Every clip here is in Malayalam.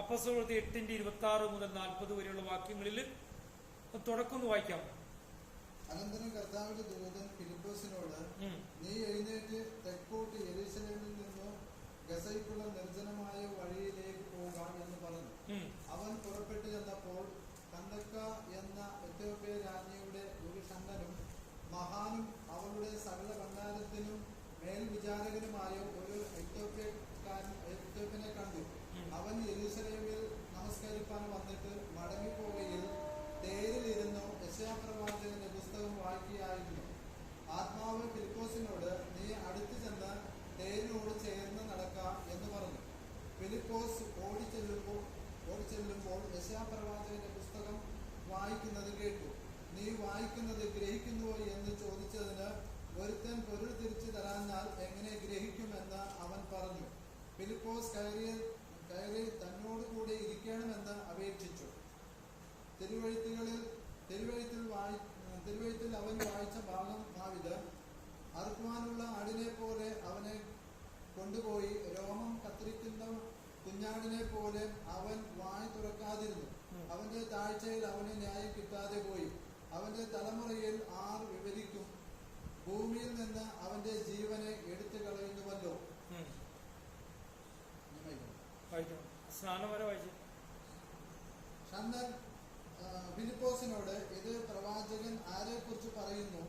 അപ്പസ്വലത്തി എട്ടിന്റെ ഇരുപത്തി ആറ് മുതൽ നാൽപ്പത് വരെയുള്ള വാക്യങ്ങളിൽ തുടക്കം ഒന്ന് വായിക്കാം. അനന്തരം കർത്താവിന്റെ ദൂതൻ ഫിലിപ്പോസിനോട് നീ എഴുന്നേറ്റ് തെക്കോട്ട് യെരൂശലേമിൽ നിന്നോ ഗസയ്ക്കുള്ള നിർജനമായ വഴിയിലേക്ക് പോകാം എന്ന് പറഞ്ഞു. അവൻ പുറപ്പെട്ടു ചെന്നപ്പോൾ കന്തക്ക എന്ന എത്യോപ്യ രാജ്ഞിയുടെ ഒരു ഷണ്ടനും മഹാനും അവളുടെ സകല ഭണ്ഡാരത്തിനും മേൽവിചാരകനുമായ ഒരു നമസ്കരിപ്പാൻ വന്നിട്ട് മടങ്ങിപ്പോകയിൽ തേരിലിരുന്നു യശയാപ്രവാചകന്റെ പുസ്തകം വായിക്കുകയായിരുന്നു ആത്മാവ് ഫിലിപ്പോസിനോട് നീ അടുത്തു ചെന്ന് തേരിനോട് ചേർന്ന് നടക്കാം എന്ന് പറഞ്ഞു ഫിലിപ്പോസ് ഓടിച്ചെല്ലുമ്പോൾ ഓടിച്ചെല്ലുമ്പോൾ യശയാപ്രവാചകന്റെ പുസ്തകം വായിക്കുന്നത് കേട്ടു നീ വായിക്കുന്നത് ഗ്രഹിക്കുന്നുവോ എന്ന് ചോദിച്ചതിന് ഒരുത്തൻ പൊരുൾ തിരിച്ചു തരാഞ്ഞാൽ എങ്ങനെ ഗ്രഹിക്കുമെന്ന് അവൻ പറഞ്ഞു ഫിലിപ്പോസ് കയറിയ കയറി തന്നോട് കൂടെ ഇരിക്കണമെന്ന് അപേക്ഷിച്ചു തിരുവഴുത്തുകളിൽ തിരുവഴുത്തിൽ വായി തിരുവഴുത്തിൽ അവൻ വായിച്ച ഭാഗം ആവിത് അറുക്കുവാനുള്ള ആടിനെ പോലെ അവനെ കൊണ്ടുപോയി രോമം കത്തിരിക്കുന്ന കുഞ്ഞാടിനെ പോലെ അവൻ വായി തുറക്കാതിരുന്നു. അവന്റെ താഴ്ചയിൽ അവന് ന്യായം കിട്ടാതെ പോയി. അവന്റെ തലമുറയിൽ ആർ വിവരിക്കും. ഭൂമിയിൽ നിന്ന് അവന്റെ ജീവനെ എടുത്തു കളയുന്നുവല്ലോ. ഷണ്ടൻ ഫിലിപ്പോസിനോട് ഇത് പ്രവാചകൻ ആരെ കുറിച്ച് പറയുന്നു?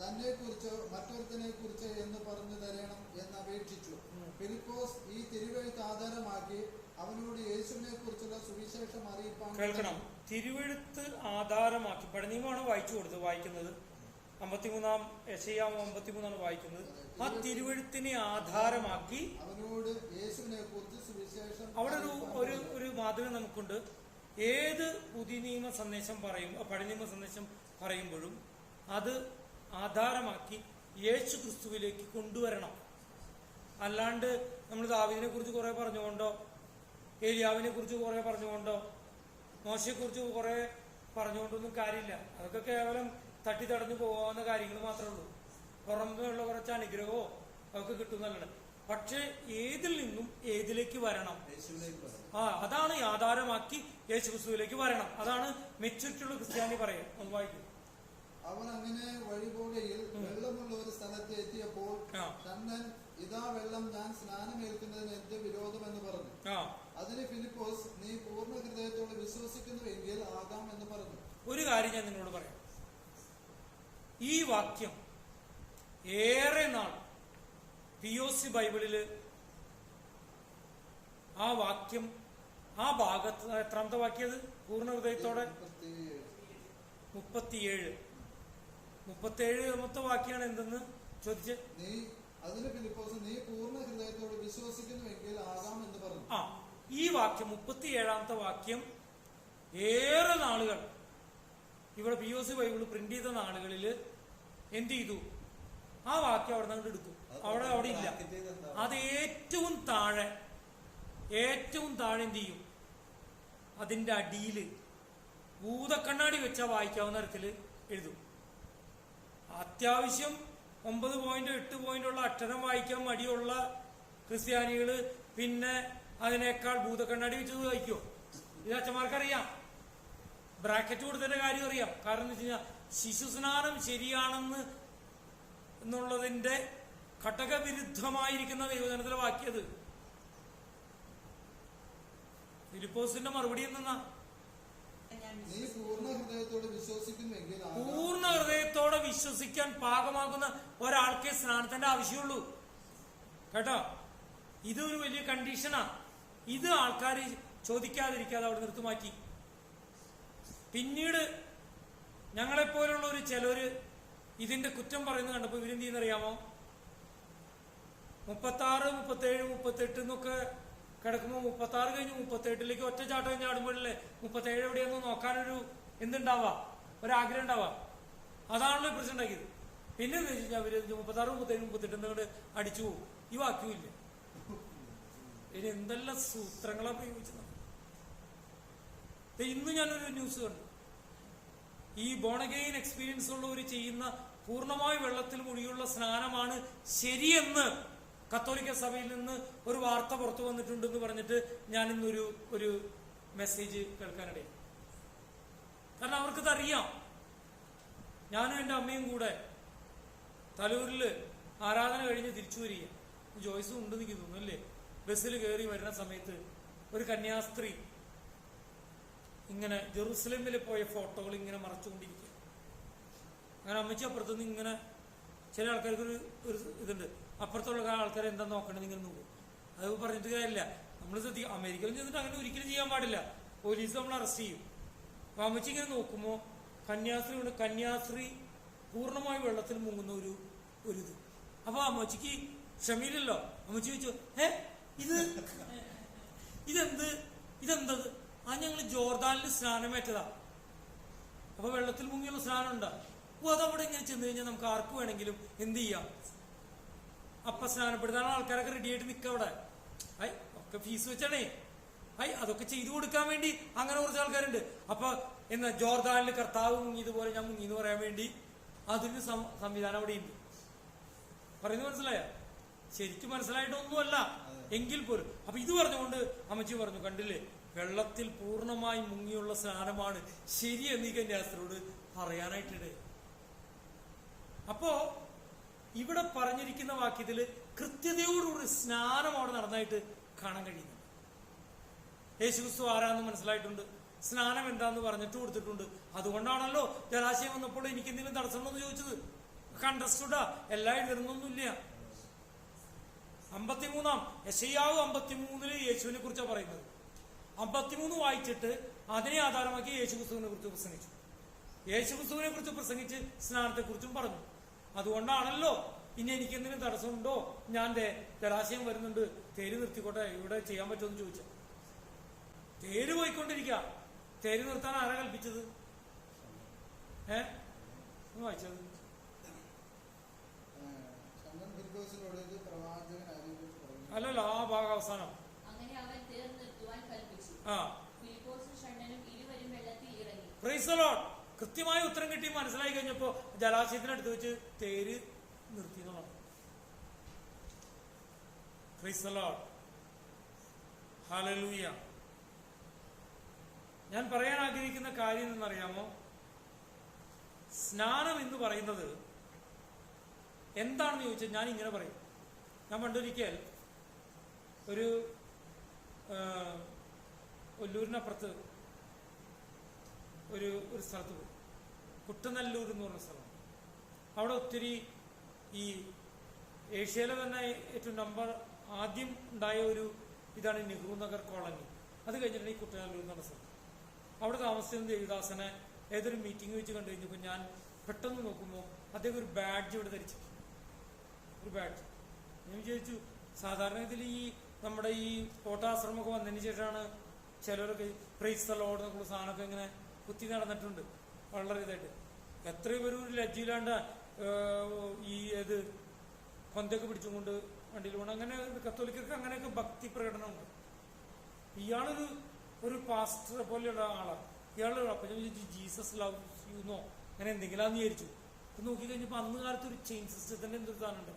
തന്നെ കുറിച്ചോ മറ്റൊരുത്തനെ കുറിച്ച് എന്ന് പറഞ്ഞു തരണം എന്ന് അപേക്ഷിച്ചു. ഫിലിപ്പോസ് ഈ തിരുവഴുത്ത് ആധാരമാക്കി അവനോട് യേശുവിനെ കുറിച്ചുള്ള സുവിശേഷം അറിയിപ്പാൻ കേൾക്കണം. തിരുവെഴുത്ത് ആധാരമാക്കി പഴനിയുമാണ് വായിച്ചു കൊടുത്ത് വായിക്കുന്നത്. അമ്പത്തിമൂന്നാം യശയാം അമ്പത്തിമൂന്നാണ് വായിക്കുന്നത്. ആ തിരുവെഴുത്തിനെ ആധാരമാക്കി അവനോട് യേശുവിനെ കുറിച്ച് സുവിശേഷം അവിടെ ഒരു ഒരു ഒരു മാതൃക നമുക്കുണ്ട്. ഏത് പുതിയ നിയമ സന്ദേശം പറയും പഴയ നിയമ സന്ദേശം പറയുമ്പോഴും അത് ആധാരമാക്കി യേശു ക്രിസ്തുവിലേക്ക് കൊണ്ടുവരണം. അല്ലാണ്ട് നമ്മൾ ദാവീദിനെ കുറിച്ച് കുറെ പറഞ്ഞുകൊണ്ടോ ഏലിയാവിനെ കുറിച്ച് കുറെ പറഞ്ഞുകൊണ്ടോ മോശയെ കുറിച്ച് കുറെ പറഞ്ഞുകൊണ്ടൊന്നും കാര്യമില്ല. അതൊക്കെ കേവലം തട്ടി തടഞ്ഞു പോകാവുന്ന കാര്യങ്ങൾ മാത്രമേ ഉള്ളൂ. പുറമേയുള്ള കുറച്ച് അനുഗ്രഹമോ അതൊക്കെ നല്ലത്. പക്ഷെ ഏതിൽ നിന്നും ഏതിലേക്ക് വരണം? ആ അതാണ് ആധാരമാക്കി യേശു ക്രിസ്തുവിലേക്ക് വരണം. അതാണ് മെച്ചൂരിറ്റിയുള്ള ക്രിസ്ത്യാനി പറയാം ഒന്ന് വായിക്കും. അവൻ അങ്ങനെ വഴിപോകയിൽ വെള്ളമുള്ള ഒരു സ്ഥലത്ത് എത്തിയപ്പോൾ ആ. ഇതാ വെള്ളം ഞാൻ സ്നാനമേൽക്കുന്നതിന് എന്ത് വിരോധമെന്ന് പറഞ്ഞു. ആ. അതിന് ഫിലിപ്പോസ് നീ പൂർണ ഹൃദയത്തോട് വിശ്വസിക്കുന്നുവെങ്കിൽ ആകാം എന്ന് പറഞ്ഞു. ഒരു കാര്യം ഞാൻ നിങ്ങളോട് പറയാം. ഈ വാക്യം ഏറെ നാൾ പി ഒ സി ബൈബിളിൽ ആ വാക്യം ആ ഭാഗത്ത് എത്രാമത്തെ വാക്യത് പൂർണ ഹൃദയത്തോടെ മുപ്പത്തിയേഴ്. മുപ്പത്തിയേഴ് മൊത്തം വാക്യാണ് എന്തെന്ന് ചോദിച്ച്? നീ അതിന് ഫിലിപ്പോസ് നീ പൂർണ ഹൃദയത്തോടെ വിശ്വസിക്കുന്നുവെങ്കിൽ ആകാം എന്ന് പറഞ്ഞു. ആ ഈ വാക്യം മുപ്പത്തിയേഴാമത്തെ വാക്യം ഏറെ നാളുകൾ ഇവിടെ P O C Bible print ചെയ്ത നാളുകളിൽ എന്ത് ചെയ്തു? ആ വാക്യം അവിടെ നിന്ന് എടുക്കും അവിടെ അവിടെ ഇല്ല. അത് ഏറ്റവും താഴെ ഏറ്റവും താഴെ എന്ത് ചെയ്യും? അതിന്റെ അടിയിൽ ഭൂതക്കണ്ണാടി വെച്ചാൽ വായിക്കാവുന്ന തരത്തിൽ എഴുതും. അത്യാവശ്യം ഒമ്പത് പോയിന്റ് എട്ട് പോയിന്റ് ഉള്ള അക്ഷരം വായിക്കാൻ മടിയുള്ള ക്രിസ്ത്യാനികൾ പിന്നെ അതിനേക്കാൾ ഭൂതക്കണ്ണാടി വെച്ചത് വായിക്കോ? ഇത് അച്ഛന്മാർക്കറിയാം. ബ്രാക്കറ്റ് കൊടുത്തതിന്റെ കാര്യം അറിയാം. കാരണം എന്ന് വെച്ച് കഴിഞ്ഞാൽ ശിശുസ്നാനം ശരിയാണെന്ന് എന്നുള്ളതിന്റെ ഘടകവിരുദ്ധമായിരിക്കുന്ന ദൈവജനത്തിലെ വാക്യത് ഫിലിപ്പോസിന്റെ മറുപടി എന്താ പൂർണ ഹൃദയത്തോടെ വിശ്വസിക്കുന്നുവെങ്കിൽ ആകാം പൂർണ ഹൃദയത്തോടെ വിശ്വസിക്കാൻ പാകമാകുന്ന ഒരാൾക്കേ സ്നാനത്തിന്റെ ആവശ്യമുള്ളൂ. കേട്ടോ? ഇത് ഒരു വലിയ കണ്ടീഷനാ ഇത് ആൾക്കാർ ചോദിക്കാതിരിക്കാതെ അവിടെ നിർത്തുമാക്കി. പിന്നീട് ഞങ്ങളെപ്പോലുള്ള ഒരു ചിലര് ഇതിന്റെ കുറ്റം പറയുന്നത് കണ്ടപ്പോ ഇവരെന്ത് ചെയ്യുന്നറിയാമോ? മുപ്പത്തി ആറ് മുപ്പത്തേഴ് മുപ്പത്തെട്ട് എന്നൊക്കെ കിടക്കുമ്പോൾ മുപ്പത്തി ആറ് കഴിഞ്ഞ് മുപ്പത്തെട്ടിലേക്ക് ഒറ്റ ചാട്ടം മുപ്പത്തി മുപ്പത്തേഴ് എവിടെയെന്ന് നോക്കാനൊരു എന്തുണ്ടാവാ? ഒരാഗ്രഹം ഉണ്ടാവാ. അതാണല്ലോ പ്രശ്നം ഉണ്ടാക്കിയത്. പിന്നെ എന്താ വെച്ച് കഴിഞ്ഞാൽ അവർ മുപ്പത്തി ആറ് മുപ്പത്തേഴ് മുപ്പത്തെട്ട് എന്നങ്ങോട്ട് അടിച്ചു പോകും ഈ വാക്യവും വാക്യമില്ല ഇനി എന്തെല്ലാം സൂത്രങ്ങളാ പ്രയോഗിച്ചത്? ഇന്ന് ഞാനൊരു ന്യൂസ് കണ്ടു. ഈ ബോണഗെയിൻ എക്സ്പീരിയൻസ് ഉള്ളവർ ചെയ്യുന്ന പൂർണമായി വെള്ളത്തിൽ മുഴുകിയുള്ള സ്നാനമാണ് ശരിയെന്ന് കത്തോലിക്ക സഭയിൽ നിന്ന് ഒരു വാർത്ത പുറത്തു വന്നിട്ടുണ്ടെന്ന് പറഞ്ഞിട്ട് ഞാൻ ഇന്നൊരു ഒരു മെസ്സേജ് കേൾക്കാനിടയായി. കാരണം അവർക്കിത് അറിയാം ഞാനും എന്റെ അമ്മയും കൂടെ തലൂരിൽ ആരാധന കഴിഞ്ഞ് തിരിച്ചു വരിക ജോയ്സും ഉണ്ടെന്ന് എനിക്ക് തോന്നുന്നു അല്ലേ? ബസ്സിൽ കയറി വരുന്ന സമയത്ത് ഒരു കന്യാസ്ത്രീ ഇങ്ങനെ ജെറുസലേമിൽ പോയ ഫോട്ടോകൾ ഇങ്ങനെ മറച്ചുകൊണ്ടിരിക്കുക. അങ്ങനെ അമ്മച്ചി അപ്പുറത്തുനിന്ന് ഇങ്ങനെ ചില ആൾക്കാർക്ക് ഒരു ഒരു ഇതുണ്ട്. അപ്പുറത്തുള്ള ആൾക്കാർ എന്താ നോക്കണമെന്ന് ഇങ്ങനെ നോക്കും. അത് പറഞ്ഞിട്ട് കാര്യമില്ല. നമ്മൾ ശ്രദ്ധിക്കും അമേരിക്കയിൽ ചെന്നിട്ട് അങ്ങനെ ഒരിക്കലും ചെയ്യാൻ പാടില്ല. പോലീസ് നമ്മൾ അറസ്റ്റ് ചെയ്യും. അപ്പൊ അമ്മച്ചി ഇങ്ങനെ നോക്കുമ്പോൾ കന്യാസ്ത്രീ ഉണ്ട് കന്യാസ്ത്രീ പൂർണമായി വെള്ളത്തിൽ മുങ്ങുന്ന ഒരു ഒരു ഇത് അപ്പൊ അമ്മച്ചിക്ക് ക്ഷമയില്ലല്ലോ. അമ്മച്ചി ചോദിച്ചു ഏ ഇത് ഇതെന്ത്? ഇതെന്തത് ആ ഞങ്ങൾ ജോർദാനിൽ സ്നാനമേറ്റതാ. അപ്പൊ വെള്ളത്തിൽ മുങ്ങിയുള്ള സ്നാനം ഉണ്ടാ ഓ അതവിടെ ഇങ്ങനെ ചെന്ന് കഴിഞ്ഞാൽ നമുക്ക് ആർക്ക് വേണമെങ്കിലും എന്ത് ചെയ്യാം? അപ്പൊ സ്നാനപ്പെടുത്താൻ ആൾക്കാരൊക്കെ റെഡി ആയിട്ട് നിൽക്കുക അവിടെ. ഐ ഒക്കെ ഫീസ് വെച്ചാണേ. ഐ അതൊക്കെ ചെയ്തു കൊടുക്കാൻ വേണ്ടി അങ്ങനെ കുറച്ച് ആൾക്കാരുണ്ട്. അപ്പൊ എന്നാ ജോർദാനിൽ കർത്താവ് മുങ്ങി ഇതുപോലെ ഞാൻ മുങ്ങി എന്ന് പറയാൻ വേണ്ടി അതിന് സം- സംവിധാനം അവിടെ ഉണ്ട് പറയുന്നത് മനസ്സിലായ? ശരിക്കും മനസ്സിലായിട്ടൊന്നുമല്ല. എങ്കിൽ പോലും. അപ്പൊ ഇത് പറഞ്ഞുകൊണ്ട് അമ്മച്ചി പറഞ്ഞു കണ്ടില്ലേ? വെള്ളത്തിൽ പൂർണമായി മുങ്ങിയുള്ള സ്നാനമാണ് ശരിയെന്ന് ഈ കന്യാസ്ത്രോട് പറയാനായിട്ടിടേ അപ്പോ ഇവിടെ പറഞ്ഞിരിക്കുന്ന വാക്യത്തിൽ കൃത്യതയോടുകൂടി സ്നാനം അവിടെ നടന്നായിട്ട് കാണാൻ കഴിയുന്നു യേശുക്രിസ്തു ആരാന്ന് മനസ്സിലായിട്ടുണ്ട്? സ്നാനം എന്താന്ന് പറഞ്ഞിട്ട് കൊടുത്തിട്ടുണ്ട്. അതുകൊണ്ടാണല്ലോ ജലാശയം വന്നപ്പോൾ എനിക്ക് എന്തെങ്കിലും തടസ്സമുണ്ടോ എന്ന് ചോദിച്ചത്. കണ്ടസ്റ്റുഡാ എല്ലാം എഴുതുന്നൊന്നുമില്ല അമ്പത്തിമൂന്നാം. യശയാവ് അമ്പത്തിമൂന്നിൽ യേശുവിനെ കുറിച്ചാണ് പറയുന്നത്. അമ്പത്തിമൂന്ന് വായിച്ചിട്ട് അതിനെ ആധാരമാക്കി യേശു ക്രിസ്തുവിനെ കുറിച്ച് പ്രസംഗിച്ചു. യേശു ക്രിസ്തുവിനെ കുറിച്ച് പ്രസംഗിച്ച് സ്നാനത്തെ കുറിച്ചും പറഞ്ഞു. അതുകൊണ്ടാണല്ലോ ഇനി എനിക്ക് എന്തെങ്കിലും തടസ്സമുണ്ടോ ഞാൻ ജലാശയം വരുന്നുണ്ട്. തേര് നിർത്തിക്കോട്ടെ. ഇവിടെ ചെയ്യാൻ പറ്റുമെന്ന് ചോദിച്ചു. തേര് പോയിക്കൊണ്ടിരിക്ക. തേര് നിർത്താൻ ആരാ കൽപ്പിച്ചത്? ഏ? വായിച്ചത് അല്ലല്ലോ ആ ഭാഗം അവസാനം. അങ്ങനെ അവൻ തേർ നിർത്തുവാൻ കൽപ്പിച്ചു. ആ. ഫിലിപ്പോസും ഷണ്ണനും ഇരുവരും വെള്ളത്തിൽ ഇറങ്ങി. പ്രൈസലോൺ കൃത്യമായ ഉത്തരം കിട്ടി. മനസ്സിലായി കഴിഞ്ഞപ്പോ ജലാശയത്തിനടുത്ത് വെച്ച് തേര് നിർത്തി എന്നുള്ളതാണ് ഹലലൂയ ഞാൻ പറയാൻ ആഗ്രഹിക്കുന്ന കാര്യം എന്നറിയാമോ സ്നാനം എന്ന് പറയുന്നത് എന്താണെന്ന് ചോദിച്ചാൽ ഞാൻ ഇങ്ങനെ പറയും. ഞാൻ പണ്ടൊരിക്കൽ ഒരു ഒല്ലൂരിനപ്പുറത്ത് ഒരു ഒരു സ്ഥലത്ത് പോയി. കുട്ടനല്ലൂർ എന്ന് പറഞ്ഞ സ്ഥലം. അവിടെ ഒത്തിരി ഈ ഏഷ്യയിലെ തന്നെ ഏറ്റവും നമ്പർ ആദ്യം ഉണ്ടായ ഒരു ഇതാണ് നെഹ്റു നഗർ കോളനി. അത് കഴിഞ്ഞിട്ടാണ് ഈ കുട്ടനല്ലൂർ എന്ന് പറഞ്ഞ സ്ഥലം. അവിടെ താമസിച്ചിരുന്ന ദേവിദാസനെ ഏതൊരു മീറ്റിംഗ് വെച്ച് കണ്ടു കഴിഞ്ഞപ്പോൾ ഞാൻ പെട്ടെന്ന് നോക്കുമ്പോൾ അദ്ദേഹം ഒരു ബാഡ്ജ് ഇവിടെ ധരിച്ചിട്ടുണ്ട് ഒരു ബാഡ്ജ് ഞാൻ വിചാരിച്ചു സാധാരണ ഇതിൽ ഈ നമ്മുടെ ഈ കോട്ടാശ്രമമൊക്കെ വന്നതിന് ശേഷമാണ് ചിലരൊക്കെ പ്രൈസ് എന്നൊക്കെയുള്ള സാധനമൊക്കെ ഇങ്ങനെ കുത്തി നടന്നിട്ടുണ്ട്. വളരെ ഇതായിട്ട്. എത്രയും പേര് ഒരു ലജ്ജയിലാണ്ട് ഈ ഏത് കൊന്തൊക്കെ പിടിച്ചുകൊണ്ട് വണ്ടിയിൽ പോകണം അങ്ങനെ കത്തോലിക്കർക്ക് അങ്ങനെയൊക്കെ ഭക്തി പ്രകടനമുണ്ട്. ഇയാളൊരു ഒരു പാസ്റ്റർ പോലെയുള്ള ആളാണ് ഇയാളെ അപ്പം ജീസസ് ലവ് യുന്നോ അങ്ങനെ എന്തെങ്കിലും വിചാരിച്ചു. അപ്പൊ നോക്കി കഴിഞ്ഞപ്പോ അന്ന് കാലത്ത് ഒരു ചെയിൻ സിസ്റ്റത്തിന്റെ എന്തൊരു സാധനമുണ്ട്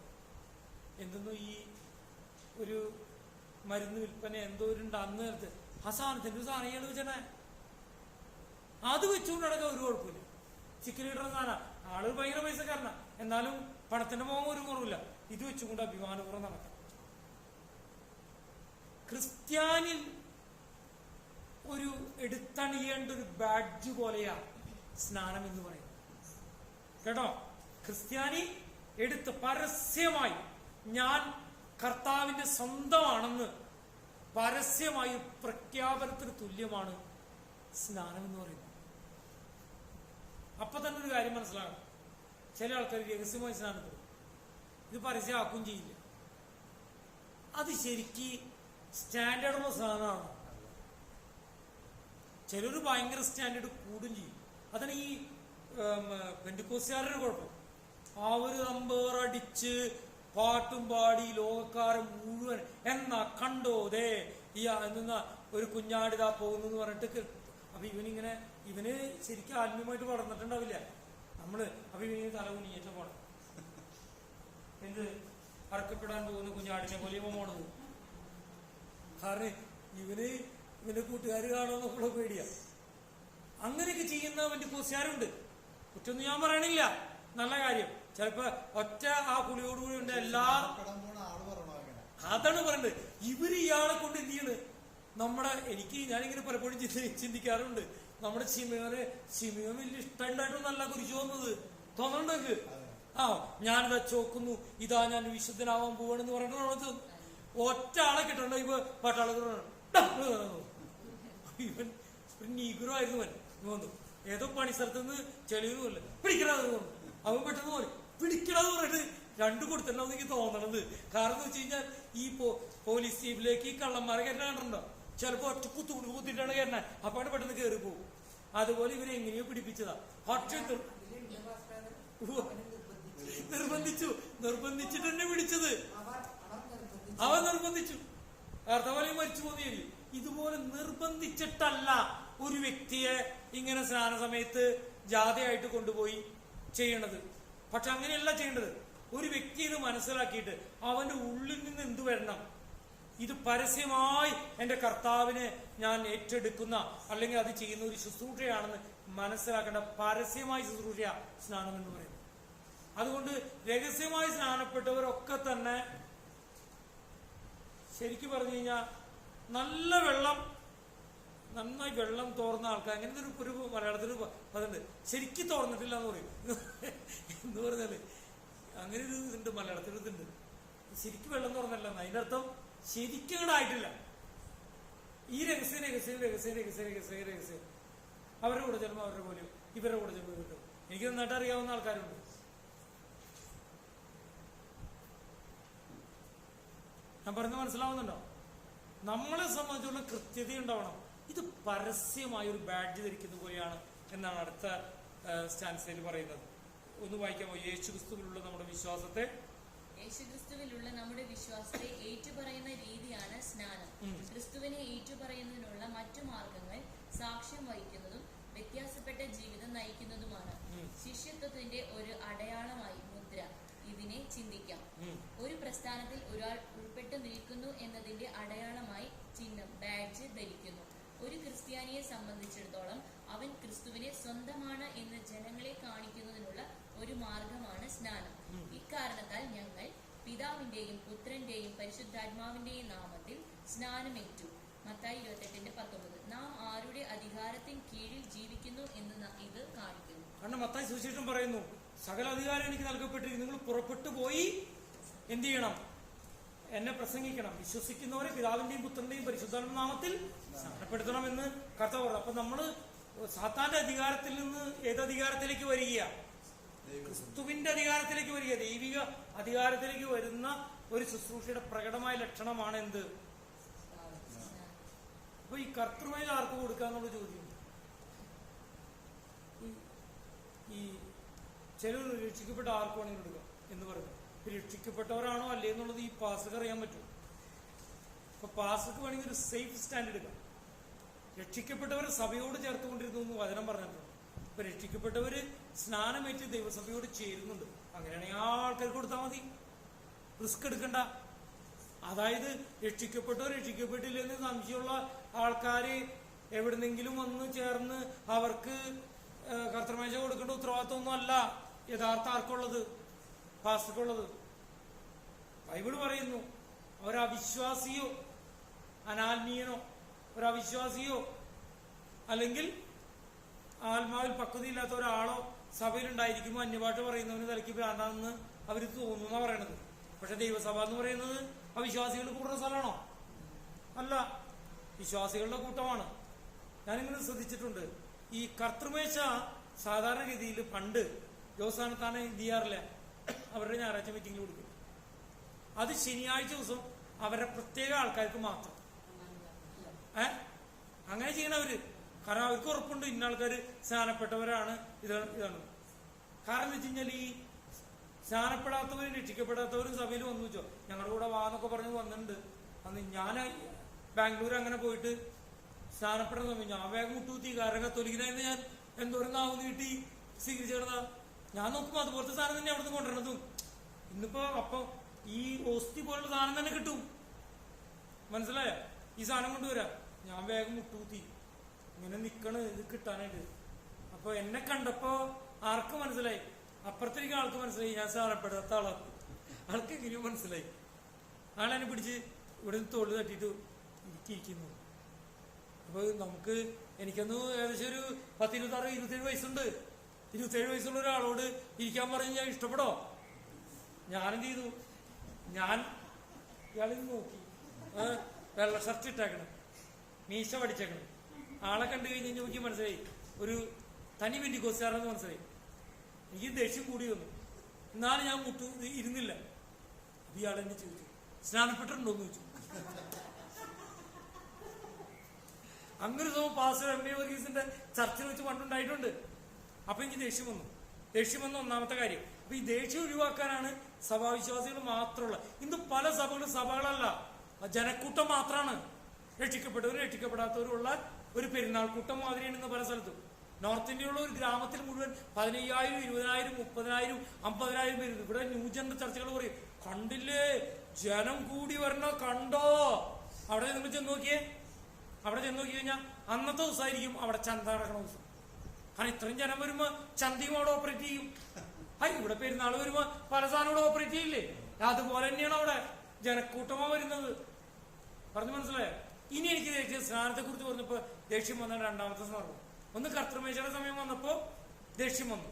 എന്തെന്നോ ഈ ഒരു മരുന്ന് വിൽപ്പന എന്തോ ഒരു ഉണ്ട് അന്ന് കാലത്ത്. ആ സാധനത്തിന്റെ ഒരു സാധനം ഇയാൾ വെച്ചേ അത് വെച്ചുകൊണ്ട് ഒരു കുഴപ്പമില്ല. ചിക്കൻ കിട്ടുന്ന സാധനം. ആൾ ഭയങ്കര പൈസക്കാരനാ. എന്നാലും പണത്തിന്റെ മോഹം ഒരു കുറവില്ല. ഇത് വെച്ചുകൊണ്ട് അഭിമാനപൂർവം നടക്കാം. ക്രിസ്ത്യാനിൽ ഒരു എടുത്തണിയേണ്ട ഒരു ബാഡ്ജ് പോലെയാ സ്നാനം എന്ന് പറയുന്നത്. കേട്ടോ? ക്രിസ്ത്യാനി എടുത്ത് പരസ്യമായി ഞാൻ കർത്താവിന്റെ സ്വന്തമാണെന്ന് പരസ്യമായി പ്രഖ്യാപനത്തിന് തുല്യമാണ് സ്നാനം എന്ന് പറയുന്നത്. അപ്പൊ തന്നെ ഒരു കാര്യം മനസ്സിലാകണം ചില ആൾക്കാർ രഹസ്യമായി സ്നാനം തരും ഇത് പരസ്യമാക്കുകയും ചെയ്യില്ല. അത് ശരിക്ക് സ്റ്റാൻഡേർഡുള്ള സാധനമാണ് ചിലർ ഭയങ്കര സ്റ്റാൻഡേർഡ് കൂടും ചെയ്യും. അതാണ് ഈ പെന്റുക്കോസുകാരുടെ കുഴപ്പം. അവർ നമ്പേറടിച്ച് പാട്ടും പാടി ലോകക്കാരെ മുഴുവൻ എന്നാ കണ്ടോ ദേ ഈ എന്നാ ഒരു കുഞ്ഞാടിതാ പോകുന്നു എന്ന് പറഞ്ഞിട്ട് അപ്പൊ ഇവനിങ്ങനെ ഇവന് ശരിക്കും ആത്മീയമായിട്ട് വളർന്നിട്ടുണ്ടാവില്ല. നമ്മൾ അപ്പൊ ഇവന് തല കുനിയേറ്റ പോണം. എന്ത്? അറക്കപ്പെടാൻ പോകുന്ന കുഞ്ഞാടിനെ പോലെ ഇവൻ പോണത് കാരണം ഇവന് ഇവന്റെ കൂട്ടുകാർ കാണുമെന്നുള്ള പേടിയാ. അങ്ങനെയൊക്കെ ചെയ്യുന്ന വണ്ടി പോസ്റ്റുകാരുണ്ട് കുറ്റൊന്നും ഞാൻ പറയണില്ല. നല്ല കാര്യം. ചിലപ്പോ ഒറ്റ ആ കുളിയോടുകൂടി ഉണ്ട് എല്ലാ അതാണ് പറയുന്നത് ഇവർ ഇയാളെ കൊണ്ട് എന്ത് ചെയ്യണ്? നമ്മുടെ എനിക്ക് ഞാനിങ്ങനെ പലപ്പോഴും ചിന്തിക്കാറുണ്ട്. നമ്മുടെ സിമിയോനെ സിമിയോൻ വലിയ ഇഷ്ടമുണ്ടായിട്ടൊന്നല്ല കുരിശു വന്നത്. തോന്നണ്ടക്ക് ആ ഞാനിതാ ചോക്കുന്നു ഇതാ ഞാൻ വിശുദ്ധനാവാൻ പോവാണെന്ന് പറഞ്ഞിട്ട് ഒറ്റ ആളെ കിട്ടണ്ട ഇപ്പൊ പട്ടാളത്തിൽ ഇവൻ നീഗ്രോ ആയിരുന്നു അവൻ. തോന്നുന്നു. ഏതോ പണി സ്ഥലത്ത് നിന്ന് ചെളിയൊന്നുമില്ല പിടിക്കണത് തോന്നുന്നു. അവൻ പെട്ടെന്ന് പോലെ പിടിക്കണമെന്ന് പറഞ്ഞിട്ട് രണ്ടു കൊടുത്തിട്ടുണ്ടാവും എനിക്ക് തോന്നണത്. കാരണം എന്ന് വെച്ച് കഴിഞ്ഞാൽ ഈ പോലീസ് ജീപ്പിലേക്ക് ഈ കള്ളന്മാരെ കയറ്റാൻ കണ്ടോ ചിലപ്പോ ഒറ്റ കുത്തു കുത്തിട്ടാണ് കയറണേ അപ്പൊ അവിടെ പെട്ടെന്ന് കയറി പോകും. അതുപോലെ ഇവരെ എങ്ങനെയോ പിടിപ്പിച്ചതാ. ഒറ്റ. നിർബന്ധിച്ചു. നിർബന്ധിച്ചിട്ട് തന്നെ പിടിച്ചത്. അവൻ നിർബന്ധിച്ചു. കർത്തവാലയം മരിച്ചു പോന്നില്ല ഇതുപോലെ നിർബന്ധിച്ചിട്ടല്ല ഒരു വ്യക്തിയെ ഇങ്ങനെ സ്നാന സമയത്ത് ജാഥയായിട്ട് കൊണ്ടുപോയി ചെയ്യണത്. പക്ഷെ അങ്ങനെയല്ല ചെയ്യേണ്ടത്. ഒരു വ്യക്തി ഇത് മനസ്സിലാക്കിയിട്ട് അവന്റെ ഉള്ളിൽ നിന്ന് എന്ത് വരണം? ഇത് പരസ്യമായി എന്റെ കർത്താവിനെ ഞാൻ ഏറ്റെടുക്കുന്ന അല്ലെങ്കിൽ അത് ചെയ്യുന്ന ഒരു ശുശ്രൂഷയാണെന്ന് മനസ്സിലാക്കേണ്ട പരസ്യമായി ശുശ്രൂഷ സ്നാനം എന്ന് പറയുന്നത്. അതുകൊണ്ട് രഹസ്യമായി സ്നാനപ്പെട്ടവരൊക്കെ തന്നെ ശരിക്കും പറഞ്ഞു കഴിഞ്ഞാൽ നല്ല വെള്ളം നന്നായി വെള്ളം തോർന്ന ആൾക്കാർ അങ്ങനെ ഒരു ഒരു മലയാളത്തിൽ അതുണ്ട് ശരിക്കും തോർന്നിട്ടില്ല എന്ന് പറയും. എന്ന് പറഞ്ഞാൽ അങ്ങനെ ഒരു ഇതുണ്ട് മലയാളത്തിൽ ഇതുണ്ട്. ശരിക്കും വെള്ളം തോർന്നല്ല അതിന്റെ അർത്ഥം ശരിക്കും ആയിട്ടില്ല. ഈ രഹസ്യം രഹസ്യം രഹസ്യം രഹസ്യം രഹസ്യം രഹസ്യം. അവരുടെ കൂടെ ചെല്ലുമ്പോൾ അവരുടെ പോലും ഇവരുടെ കൂടെ ചെല്ലുമ്പോൾ കിട്ടും എനിക്ക് നന്നായിട്ട് അറിയാവുന്ന ആൾക്കാരുണ്ട്. ഞാൻ പറഞ്ഞു മനസ്സിലാവുന്നുണ്ടോ? നമ്മളെ സംബന്ധിച്ചുള്ള കൃത്യത ഉണ്ടാവണം. ഇത് പരസ്യമായ ഒരു ബാഡ്ജ് ധരിക്കുന്ന പോലെയാണ് എന്നാണ് അടുത്ത സ്റ്റാൻസയിൽ പറയുന്നത്. ഒന്ന് വായിക്കാമോ യേശു ക്രിസ്തുവിലുള്ള നമ്മുടെ വിശ്വാസത്തെ? യേശുക്രിസ്തുവിലുള്ള നമ്മുടെ വിശ്വാസത്തെ ഏറ്റുപറയുന്ന രീതിയാണ് സ്നാനം. ക്രിസ്തുവിനെ ഏറ്റുപറയുന്നതിനുള്ള മറ്റു മാർഗങ്ങൾ സാക്ഷ്യം വഹിക്കുന്നതും വ്യത്യാസപ്പെട്ട ജീവിതം നയിക്കുന്നതുമാണ്. ശിഷ്യത്വത്തിന്റെ ഒരു അടയാളമായി മുദ്ര. ഇതിനെ ചിന്തിക്കാം. ഒരു പ്രസ്ഥാനത്തിൽ ഒരാൾ ഉൾപ്പെട്ടു നിൽക്കുന്നു എന്നതിന്റെ അടയാളമായി ചിഹ്നം ബാഡ്ജ് ധരിക്കുന്നു. ഒരു ക്രിസ്ത്യാനിയെ സംബന്ധിച്ചിടത്തോളം അവൻ ക്രിസ്തുവിനെ സ്വന്തമാണ് എന്ന് ജനങ്ങളെ കാണിക്കുന്നതിനുള്ള ഒരു മാർഗമാണ് സ്നാനം. ഇക്കാരണത്താൽ ഞങ്ങൾ പിതാവിന്റെയും പുത്രന്റെയും പരിശുദ്ധാത്മാവിന്റെയും നാമത്തിൽ സ്നാനമേറ്റു. മത്തായി ഇരുപത്തെട്ടിന്റെ പത്തൊമ്പത്. നാം ആരുടെ അധികാരത്തിന് കീഴിൽ ജീവിക്കുന്നു എന്ന് ഇത് കാണിക്കുന്നു. മത്തായി സുശേഷം പറയുന്നു. സകല അധികാരം എനിക്ക് നൽകപ്പെട്ടിരിക്കുന്നു. നിങ്ങൾ പുറപ്പെട്ടു പോയി എന്ത് ചെയ്യണം? എന്നെ പ്രസംഗിക്കണം. വിശ്വസിക്കുന്നവരെ പിതാവിന്റെയും പുത്രന്റെയും പരിശുദ്ധ നാമത്തിൽ സ്നാനപ്പെടുത്തണം എന്ന് കർത്താവ് പറഞ്ഞു. അപ്പൊ നമ്മൾ സാത്താന്റെ അധികാരത്തിൽ നിന്ന് ഏത് അധികാരത്തിലേക്ക് വരികയാ? ക്രിസ്തുവിന്റെ അധികാരത്തിലേക്ക് വരിക. ദൈവിക അധികാരത്തിലേക്ക് വരുന്ന ഒരു ശുശ്രൂഷയുടെ പ്രകടമായ ലക്ഷണമാണ് എന്ത് അപ്പൊ ഈ കർത്തൃമേൽ ആർക്ക് കൊടുക്കാന്നുള്ള ചോദ്യം ഈ- ഈ ചിലർ രക്ഷിക്കപ്പെട്ട ആർക്ക് വേണമെങ്കിൽ എടുക്കാം എന്ന് പറയുന്നു രക്ഷിക്കപ്പെട്ടവരാണോ അല്ലേ എന്നുള്ളത് ഈ പാസ്സൊക്കെ അറിയാൻ പറ്റും. അപ്പൊ പാസ്സൊക്കെ വേണമെങ്കിൽ ഒരു സേഫ് സ്റ്റാൻഡ് എടുക്കാം. രക്ഷിക്കപ്പെട്ടവർ സഭയോട് ചേർത്തുകൊണ്ടിരുന്നു എന്ന് വചനം പറഞ്ഞിട്ടുണ്ട്. ഇപ്പൊ രക്ഷിക്കപ്പെട്ടവര് സ്നാനമേറ്റ് ദൈവസഭയോട് ചേരുന്നുണ്ട്. അങ്ങനെയാണെങ്കിൽ ആ ആൾക്കാർക്ക് കൊടുത്താൽ മതി. റിസ്ക് എടുക്കണ്ട. അതായത് രക്ഷിക്കപ്പെട്ടോ രക്ഷിക്കപ്പെട്ടില്ലെന്ന് സംശയമുള്ള ആൾക്കാര് എവിടുന്നെങ്കിലും വന്ന് ചേർന്ന് അവർക്ക് കർത്തമേശ കൊടുക്കേണ്ട ഉത്തരവാദിത്വമൊന്നും അല്ല യഥാർത്ഥ ആർക്കുള്ളത്? ഫാസ്റ്റുള്ളത് ബൈബിൾ പറയുന്നു ഒരവിശ്വാസിയോ അനാത്മീയനോ ഒരവിശ്വാസിയോ അല്ലെങ്കിൽ ആത്മാവിൽ പക്വതയില്ലാത്ത ഒരാളോ സഭയിലുണ്ടായിരിക്കുമ്പോൾ അന്യപാട്ട് പറയുന്നവന് തലയ്ക്ക് ഭ്രാന്താണെന്ന് അവർ തോന്നുന്ന പറയണത്. പക്ഷെ ദൈവസഭ എന്ന് പറയുന്നത് അവിശ്വാസികളുടെ കൂടുന്ന സ്ഥലമാണോ? അല്ല വിശ്വാസികളുടെ കൂട്ടമാണ്. ഞാനിങ്ങനെ ശ്രദ്ധിച്ചിട്ടുണ്ട്. ഈ കർത്തൃമേശ സാധാരണ സാധാരണഗതിയിൽ പണ്ട് ജോസ്ഥാനത്താണ് എന്ത് ചെയ്യാറില്ല അവരുടെ ഞായറാഴ്ച മീറ്റിംഗിൽ കൊടുക്കും. അത് ശനിയാഴ്ച ദിവസം അവരുടെ പ്രത്യേക ആൾക്കാർക്ക് മാത്രം. ഏ? അങ്ങനെ ചെയ്യണവര് കാരണം അവർക്ക് ഉറപ്പുണ്ട് ഇന്ന ആൾക്കാർ സ്നാനപ്പെട്ടവരാണ് ഇത് ഇതാണ്. കാരണം എന്ന് വെച്ച് ഈ സ്നാനപ്പെടാത്തവരും രക്ഷിക്കപ്പെടാത്തവരും സഭയിൽ വന്നു വെച്ചോ ഞങ്ങളുടെ കൂടെ വാന്നൊക്കെ പറഞ്ഞ് വന്നിട്ടുണ്ട്. അന്ന് ഞാൻ ബാംഗ്ലൂർ അങ്ങനെ പോയിട്ട് സ്നാനപ്പെടുന്ന സമയം ഞാൻ വേഗം മുട്ടുകുത്തി കാരണം കത്തോലിക്കനായിരുന്നു ഞാൻ എന്തോരം നാവ് നീട്ടി സ്വീകരിച്ചിടുന്ന ഞാൻ നോക്കുമ്പോൾ അതുപോലത്തെ സാധനം തന്നെ അവിടുന്ന് കൊണ്ടുവരണതും. ഇന്നിപ്പോ അപ്പൊ ഈ ഓസ്തി പോലുള്ള സാധനം തന്നെ കിട്ടും. മനസ്സിലായോ? ഈ സാധനം കൊണ്ടുവരാ. ഞാൻ വേഗം മുട്ടൂത്തി ഇങ്ങനെ നിക്കണ് ഇത് കിട്ടാനായിട്ട്. അപ്പൊ എന്നെ കണ്ടപ്പോ ആർക്ക് മനസ്സിലായി? അപ്പുറത്തേക്ക് ആൾക്ക് മനസ്സിലായി. ഞാൻ സാധനപ്പെടാത്ത ആളാണ് ആൾക്ക് എങ്ങനെയോ മനസ്സിലായി. ആളെന്നെ പിടിച്ച് ഇവിടെ നിന്ന് തൊഴിൽ തട്ടിയിട്ട് ഇരിക്കുന്നു. അപ്പൊ നമുക്ക് എനിക്കൊന്ന് ഏകദേശം ഒരു പത്ത് ഇരുപത്താറ് ഇരുപത്തേഴ് വയസ്സുണ്ട്. ഇരുപത്തേഴ് വയസ്സുള്ള ഒരാളോട് ഇരിക്കാൻ പറഞ്ഞ് ഞാൻ ഇഷ്ടപ്പെടോ? ഞാനെന്ത് ചെയ്തു ഞാൻ ഇയാളിൽ നോക്കി. വെള്ള ഷർട്ട് ഇട്ടേക്കണം. മീശ പഠിച്ചേക്കണം ആളെ കണ്ടു കഴിഞ്ഞ് നോക്കി മനസ്സിലായി. ഒരു തനി വെന്റിക്കോസുകാരെന്ന് മനസ്സിലായി. എനിക്ക് ദേഷ്യം കൂടി വന്നു. എന്നാലും ഞാൻ മുട്ടു ഇരുന്നില്ല. ഇയാൾ എന്നെ ചോദിച്ചു. സ്നാനപ്പെട്ടിട്ടുണ്ടോന്ന് ചോദിച്ചു. അങ്ങനെ പാസ്റ്റർ എം എ വർഗീസിന്റെ ചർച്ചിൽ വെച്ച് പണ്ടുണ്ടായിട്ടുണ്ട്. അപ്പൊ എനിക്ക് ദേഷ്യം വന്നു. ദേഷ്യം വന്ന ഒന്നാമത്തെ കാര്യം അപ്പൊ ഈ ദേഷ്യം ഒഴിവാക്കാനാണ് സഭാവിശ്വാസികൾ മാത്രമുള്ള ഇന്ന് പല സഭകളും സഭകളല്ല ജനക്കൂട്ടം മാത്രമാണ് രക്ഷിക്കപ്പെട്ടവരും രക്ഷിക്കപ്പെടാത്തവരും ഉള്ള ഒരു പെരുന്നാൾ കൂട്ടം മാതിരിയാണ് ഇന്ന് പല സ്ഥലത്തും. നോർത്ത് ഇന്ത്യയിലുള്ള ഒരു ഗ്രാമത്തിൽ മുഴുവൻ പതിനയ്യായിരം ഇരുപതിനായിരം മുപ്പതിനായിരം അമ്പതിനായിരം പേര് ഇവിടെ ന്യൂജന്റെ ചർച്ചകൾ പറയും കണ്ടില്ലേ? ജനം കൂടി വരണ? കണ്ടോ? അവിടെ നിങ്ങൾ ചെന്ന് നോക്കിയേ. അവിടെ ചെന്ന് നോക്കി കഴിഞ്ഞാൽ അന്നത്തെ ദിവസമായിരിക്കും അവിടെ ചന്ത നടക്കണ ദിവസം. കാരണം ഇത്രയും ജനം വരുമ്പോ ചന്തിയോട് ഓപ്പറേറ്റ് ചെയ്യും. അയ്യ ഇവിടെ പെരുന്നാൾ വരുമ്പോ പല സാധനം ഇവിടെ ഓപ്പറേറ്റ് ചെയ്യില്ലേ? അതുപോലെ തന്നെയാണ് അവിടെ ജനക്കൂട്ടമാ വരുന്നത്. പറഞ്ഞു മനസ്സിലായോ? ഇനി എനിക്ക് ദേഷ്യം സ്നാനത്തെ കുറിച്ച് പറഞ്ഞപ്പോ ദേഷ്യം വന്ന രണ്ടാമത്തെ സ്നാനം. ഒന്ന് കർത്തൃമേശയുടെ സമയം വന്നപ്പോ ദേഷ്യം വന്നു.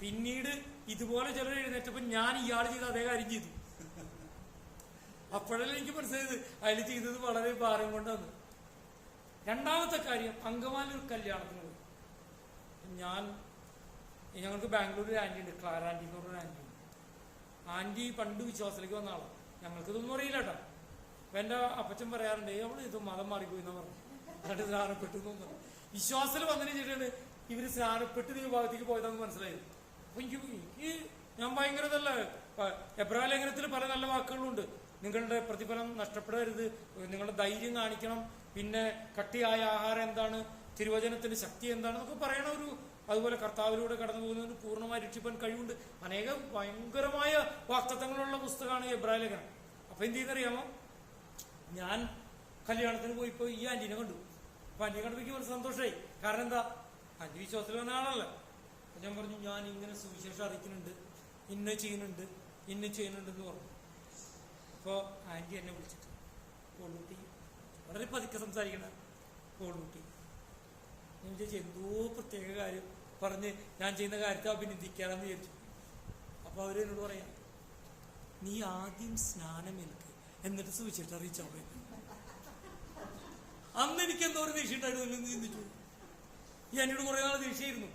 പിന്നീട് ഇതുപോലെ ചിലർ എഴുന്നേറ്റപ്പോ ഞാൻ ഇയാൾ ചെയ്ത അതേ കാര്യം ചെയ്തു. അപ്പോഴല്ലേ എനിക്ക് മനസ്സിലായത്? അതിൽ ചെയ്തത് വളരെ ഭാരം കൊണ്ടാണ്. രണ്ടാമത്തെ കാര്യം അങ്കമാലി ഒരു കല്യാണത്തിന് ഞാൻ ഞങ്ങൾക്ക് ഒരു ആന്റി ഉണ്ട് ക്ലാര ആന്റി എന്ന് പറഞ്ഞൊരു ആന്റി ഉണ്ട്. ആന്റി പണ്ട് വിശ്വാസത്തിലേക്ക് വന്ന ആളാണ് ഞങ്ങൾക്ക് ഇതൊന്നും അറിയില്ല കേട്ടോ അപ്പൊ എന്റെ അപ്പച്ചൻ പറയാറുണ്ട് അവൾ ഇത് മതം മാറിപ്പോയി എന്നാ പറഞ്ഞു. എന്നിട്ട് സ്നാനപ്പെട്ടു എന്ന് വിശ്വാസത്തിൽ വന്നതിന് ശേഷമാണ് ഇവർ സ്നാനപ്പെട്ട് വിഭാഗത്തേക്ക് പോയതാന്ന് മനസ്സിലായത് അപ്പൊ എനിക്ക് എനിക്ക് ഞാൻ ഭയങ്കര ഇതല്ല എബ്രാഹിം ലേഖനത്തിൽ പല നല്ല വാക്കുകളുണ്ട്. നിങ്ങളുടെ പ്രതിഫലം നഷ്ടപ്പെടരുത് നിങ്ങളുടെ ധൈര്യം കാണിക്കണം പിന്നെ കട്ടിയായ ആഹാരം എന്താണ്? തിരുവചനത്തിന്റെ ശക്തി എന്താണെന്നൊക്കെ പറയണ ഒരു അതുപോലെ കർത്താവിലൂടെ കടന്നു പോകുന്നതിന് പൂർണമായി രക്ഷിപ്പാൻ കഴിവുണ്ട്. അനേകം ഭയങ്കരമായ വാക്തത്വങ്ങളുള്ള പുസ്തകമാണ് എബ്രായ ലേഖനം. അപ്പൊ എന്ത് ചെയ്യുന്നറിയാമോ? ഞാൻ കല്യാണത്തിന് പോയിപ്പോ ഈ ആന്റീനെ കണ്ടു. അപ്പൊ ആന്റിനെ കണ്ടപ്പോ എനിക്ക് സന്തോഷമായി കാരണം എന്താ? ആന്റി വിശ്വാസത്തിൽ വന്ന ആളല്ല. ഞാൻ പറഞ്ഞു ഞാൻ ഇങ്ങനെ സുവിശേഷം അറിയിക്കുന്നുണ്ട്. ഇന്ന ചെയ്യുന്നുണ്ട്. ഇന്ന ചെയ്യുന്നുണ്ട് എന്ന് പറഞ്ഞു. അപ്പോ ആന്റി എന്നെ വിളിച്ചിട്ട് പോളൂട്ടി വളരെ പതുക്കെ സംസാരിക്കണ പോളൂട്ടി വിചാരിച്ചു എന്തോ പ്രത്യേക കാര്യം പറഞ്ഞ് ഞാൻ ചെയ്യുന്ന കാര്യത്തെ അഭിനന്ദിക്കാനെന്ന് വിചാരിച്ചു. അപ്പൊ അവർ എന്നോട് പറയാം നീ ആദ്യം സ്നാനം എനിക്ക്. എന്നിട്ട് സുവിശേഷം അറിയിച്ചോ അന്ന് എനിക്ക് എന്തോ ഒരു ദീക്ഷ ഉണ്ടായിരുന്നു ചിന്തിച്ചു. എന്നോട് കുറെ നാൾ ദീക്ഷയായിരുന്നു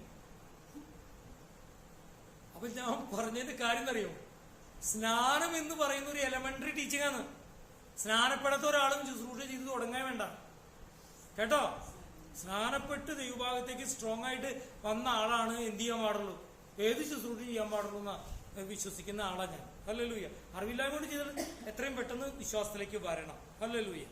അപ്പൊ ഞാൻ പറഞ്ഞതിന്റെ കാര്യം എന്നറിയോ? സ്നാനം എന്ന് പറയുന്ന ഒരു എലമെന്ററി ടീച്ചിങ് ആണ്. സ്നാനപ്പെടാത്ത ഒരാളും ശുശ്രൂഷ ചെയ്ത് തുടങ്ങാൻ വേണ്ട. കേട്ടോ? സ്നാനപ്പെട്ട് ദൈവഭാഗത്തേക്ക് സ്ട്രോങ് ആയിട്ട് വന്ന ആളാണ് എന്ത് ചെയ്യാൻ പാടുള്ളൂ? ഏത് ശുശ്രൂഷ ചെയ്യാൻ പാടുള്ളൂ എന്നാ വിശ്വസിക്കുന്ന ആളാണ് ഞാൻ. അല്ലല്ലൂയ്യ അറിവില്ലായ്മ കൊണ്ട് ചെയ്താൽ എത്രയും പെട്ടെന്ന് വിശ്വാസത്തിലേക്ക് വരണം. അല്ലല്ലൂയ്യ